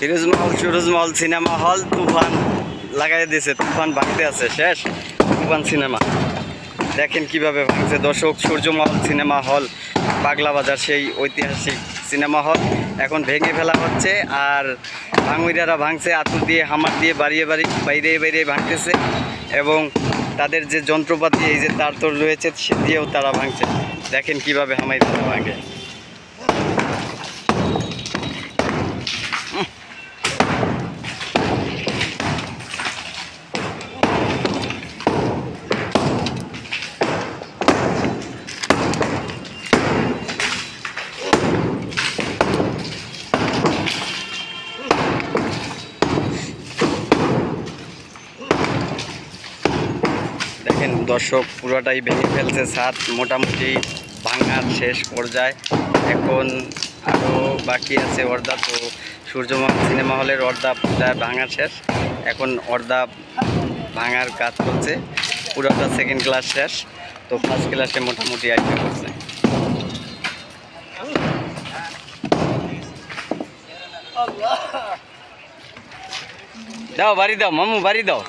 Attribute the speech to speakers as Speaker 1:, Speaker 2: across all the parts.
Speaker 1: ফিরোজমহল সুরজমহল, cinema hall, তুফান লাগাই দিয়েছে তুফান ভাঙতে আছে, শেষ। তুফান সিনেমা। দেখেন কীভাবে ভাঙছে। দর্শক, সূর্যমহল, সিনেমা হল, পাগলা বাজার, সেই ঐতিহাসিক সিনেমা হল এখন ভেঙে ফেলা হচ্ছে আর ভাঙুইরারা ভাঙছে আতুর দিয়ে, হামার দিয়ে, বাড়িয়ে বাড়ি, বাইরে বাইরে ভাঙতেছে এবং তাদের যে যন্ত্রপাতি, এই যে তার তোর রয়েছে, সে দিয়েও তারা ভাঙছে। দেখেন কীভাবে হামাই তারা ভাঙে দেখেন দর্শক, পুরোটাই ভেঙে ফেলছে ছাদ, মোটামুটি ভাঙার শেষ পর্যায়ে। এখন আরও বাকি আছে অর্ধা, তো সূর্যমহল সিনেমা হলের অর্ধা প্রায় ভাঙার শেষ। এখন অর্ধা ভাঙার কাজ করছে পুরোটা সেকেন্ড ক্লাস শেষ। তো ফার্স্ট ক্লাসে মোটামুটি আইডিয়া করছে দাও, বাড়ি দাও, মামু, বাড়ি দাও।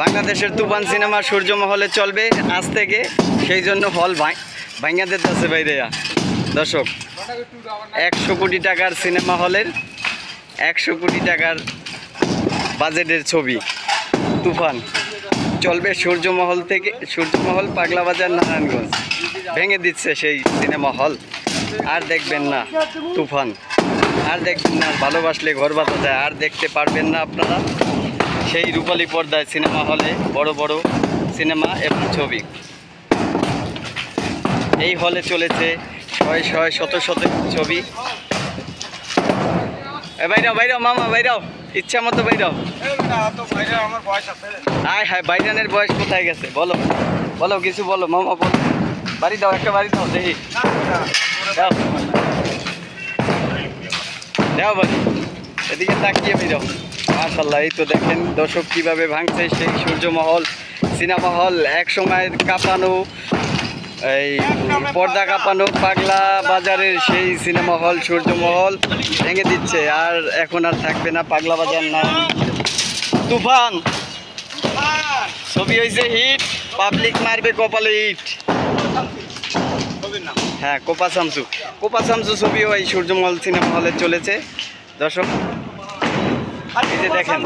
Speaker 1: বাংলাদেশের তুফান সিনেমা সূর্যমহলে চলবে আজ থেকে, সেই জন্য হল ভাঙ্গা দিতে আছে বাইরে দর্শক, একশো কোটি টাকার সিনেমা হলের একশো কোটি টাকার বাজেটের ছবি, তুফান। চলবে সূর্যমহল থেকে সূর্যমহল পাগলা বাজার নারায়ণগঞ্জ। ভেঙে দিচ্ছে সেই সিনেমা হল। আর দেখবেন না, তুফান। আর দেখবেন না, ভালোবাসলে ঘর বাঁধা যায়। আর দেখতে পারবেন না আপনারা সেই রূপালী পর্দায় সিনেমা হলে বড় বড় সিনেমা এবং ছবি। এই হলে চলেছে ছয় ছয় শত শত ছবি। বাইরাও বাইরাও, মামা, বাইরাও, ইচ্ছা মতো বাইরাও। আয় হায়, বাইরানের বয়স কোথায় গেছে? বলো বলো, কিছু বলো, মামা, বলো। বাড়ি দাও, একটা বাড়ি দাও, দেখি। দাও দাও বাড়ি এদিকে তাকিয়ে বেরো। মাশাল্লাহ এই তো দেখেন দর্শক কীভাবে ভাঙছে সেই সূর্যমহল, সিনেমা হল, এক সময় কাঁপানো, এই পর্দা কাঁপানো পাগলা বাজারের সেই সিনেমা হল, সূর্যমহল ভেঙে দিচ্ছে। আর এখন আর থাকবে না পাগলা বাজার, না তুফান। ছবি হয়েছে হিট, পাবলিক মারবে কপালে হিট হ্যাঁ কোপা শামসু কোপা শামসু ছবিও এই সূর্যমহল সিনেমা হলে চলেছে। দর্শক, এই যে দেখেন।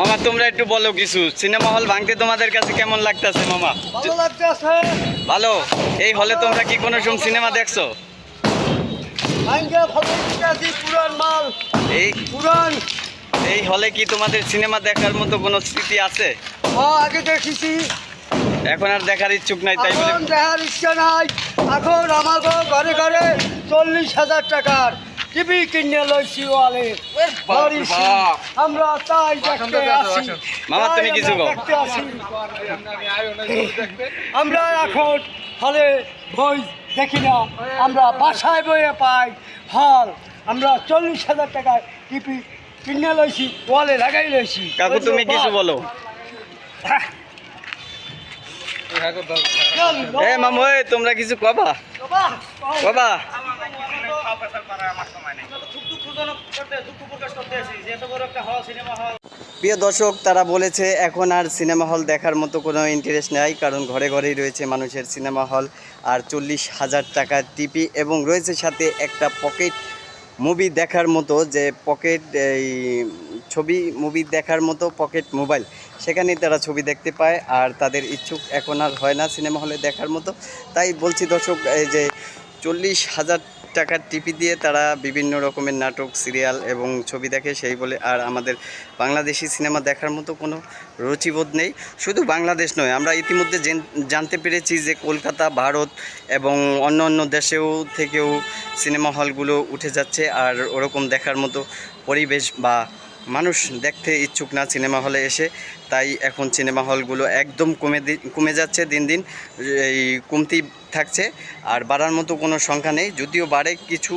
Speaker 1: মামা তোমরা একটু বলো কিছু। সিনেমা হল ভাঙতে তোমাদের কাছে কেমন লাগতেছে মামা?
Speaker 2: ভালো লাগতেছে।
Speaker 1: ভালো? এই হলে তোমরা কি কোনো সময় সিনেমা দেখছ?
Speaker 2: পুরান মাল।
Speaker 1: এই?
Speaker 2: পুরান।
Speaker 1: এই হলে কি তোমাদের সিনেমা দেখার মতো কোনো স্মৃতি আছে?
Speaker 2: ও আগে দেখেছি।
Speaker 1: এখন আর দেখার ইচ্ছুক নাই তাই
Speaker 2: দেখার ইচ্ছা নাই। এখন আমাকে ঘরে ঘরে চল্লিশ হাজার টাকার। টিভি কিনে লইছি ওয়ালে। আমরা তাই দেখতে আসি
Speaker 1: মামা, তুমি কিছু।
Speaker 2: দেখতে আসি আমরা এখন হলে বই দেখি না। আমরা বাসায় বইয়ে পাই। হল আমরা চল্লিশ হাজার টাকায় টিপি কিনে লইছি ওয়ালে লাগাই লইছি।
Speaker 1: কাকু তুমি কিছু বলো? এ মামু তোমরা কিছু কবা? কবা? প্রিয় দর্শক তারা বলেছে এখন আর সিনেমা হল দেখার মতো কোনো ইন্টারেস্ট নেই কারণ ঘরে ঘরেই রয়েছে মানুষের সিনেমা হল আর চল্লিশ হাজার টাকার টিপি এবং রয়েছে সাথে একটা পকেট মুভি দেখার মতো যে পকেট এই ছবি মুভি দেখার মতো পকেট মোবাইল সেখানেই তারা ছবি দেখতে পায় আর তাদের ইচ্ছুক এখন আর হয় না সিনেমা হলে দেখার মতো। তাই বলছি দর্শক এই যে চল্লিশ হাজার টাকার টিপি দিয়ে তারা বিভিন্ন রকমের নাটক, সিরিয়াল এবং ছবি দেখে সেই বলে। আর আমাদের বাংলাদেশি সিনেমা দেখার মতো কোনো রুচিবোধ নেই। শুধু বাংলাদেশ নয়, আমরা ইতিমধ্যে জেন- জানতে পেরেছি যে কলকাতা, ভারত এবং অন্য অন্য দেশেও থেকেও সিনেমা হলগুলো উঠে যাচ্ছে। আর ওরকম দেখার মতো পরিবেশ বা মানুষ দেখতে ইচ্ছুক না সিনেমা হলে এসে, তাই এখন সিনেমা হলগুলো একদম কমে কমে যাচ্ছে দিন দিন, এই কমতি থাকছে, আর বাড়ার মতো কোনো সংখ্যা নেই, যদিও বাড়ে কিছু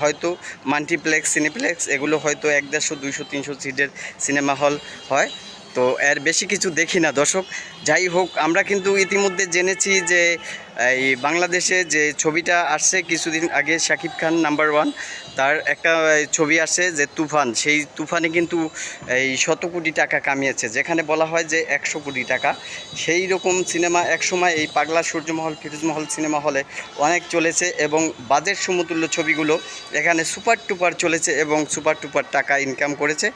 Speaker 1: হয়তো মাল্টিপ্লেক্স, সিনেপ্লেক্স, এগুলো হয়তো এক দেড়শো, দুইশো, তিনশো সিটের সিনেমা হল হয়, তো এর বেশি কিছু দেখি না দর্শক। যাই হোক, আমরা কিন্তু ইতিমধ্যে জেনেছি যে, এই বাংলাদেশে যে ছবিটা আসছে কিছুদিন আগে শাকিব খান নাম্বার ওয়ান তার একটা ছবি আসে যে তুফান। সেই তুফানে কিন্তু, এই, শত কোটি টাকা কামিয়েছে। যেখানে বলা হয় যে একশো কোটি টাকা। সেই রকম সিনেমা একসময় এই পাগলা সূর্যমহল, ফিরোজমহল সিনেমা হলে অনেক চলেছে এবং বাজেট সমতুল্য ছবিগুলো এখানে সুপার টুপার চলেছে এবং সুপার টুপার টাকা ইনকাম করেছে।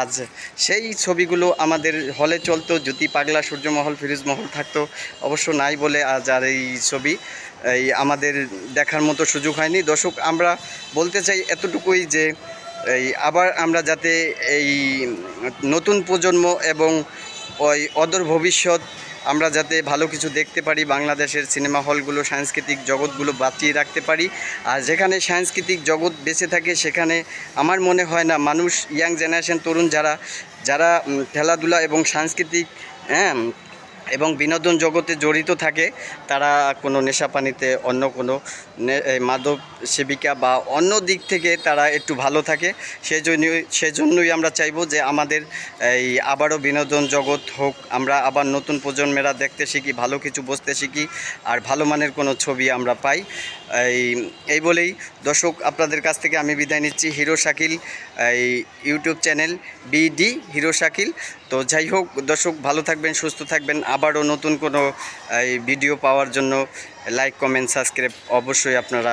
Speaker 1: আজ সেই ছবিগুলো আমাদের হলে চলতো। যদি পাগলা সূর্যমহল, ফিরোজমহল থাকতো, অবশ্য নাই বলে আজ আর এই ছবি। এই আমাদের দেখার মতো সুযোগ হয়নি। দর্শক, আমরা বলতে চাই এতটুকুই যে, এই আবার আমরা যাতে এই নতুন প্রজন্ম এবং ওই অদূর ভবিষ্যৎ, আমরা যাতে ভালো কিছু দেখতে পারি, বাংলাদেশের সিনেমা হলগুলো, সাংস্কৃতিক জগৎগুলো বাঁচিয়ে রাখতে পারি। আর যেখানে সাংস্কৃতিক জগৎ বেঁচে থাকে, সেখানে আমার মনে হয় না, মানুষ, ইয়াং জেনারেশন, তরুণ যারা যারা খেলাধুলা এবং সাংস্কৃতিক হ্যাঁ এবং বিনোদন জগতে জড়িত থাকে তারা কোনো নেশাপানিতে অন্য কোনো মাদক সেবিকা বা অন্য দিক থেকে তারা একটু ভালো থাকে। সেজন্যই সেজন্যই আমরা চাইব যে আমাদের এই আবারও বিনোদন জগৎ হোক, আমরা আবার নতুন প্রজন্মেরা দেখতে শিখি, ভালো কিছু বুঝতে শিখি, আর ভালো মানের কোনো ছবি আমরা পাই। এই এই বলেই দর্শক আপনাদের কাছ থেকে আমি বিদায় নিচ্ছি। হিরো শাকিল, এই YouTube channel BD hero Shakil. তো যাই হোক, দর্শক ভালো থাকবেন, সুস্থ থাকবেন। আবারও নতুন কোনো এই ভিডিও পাওয়ার জন্য লাইক, কমেন্ট, সাবস্ক্রাইব অবশ্যই আপনারা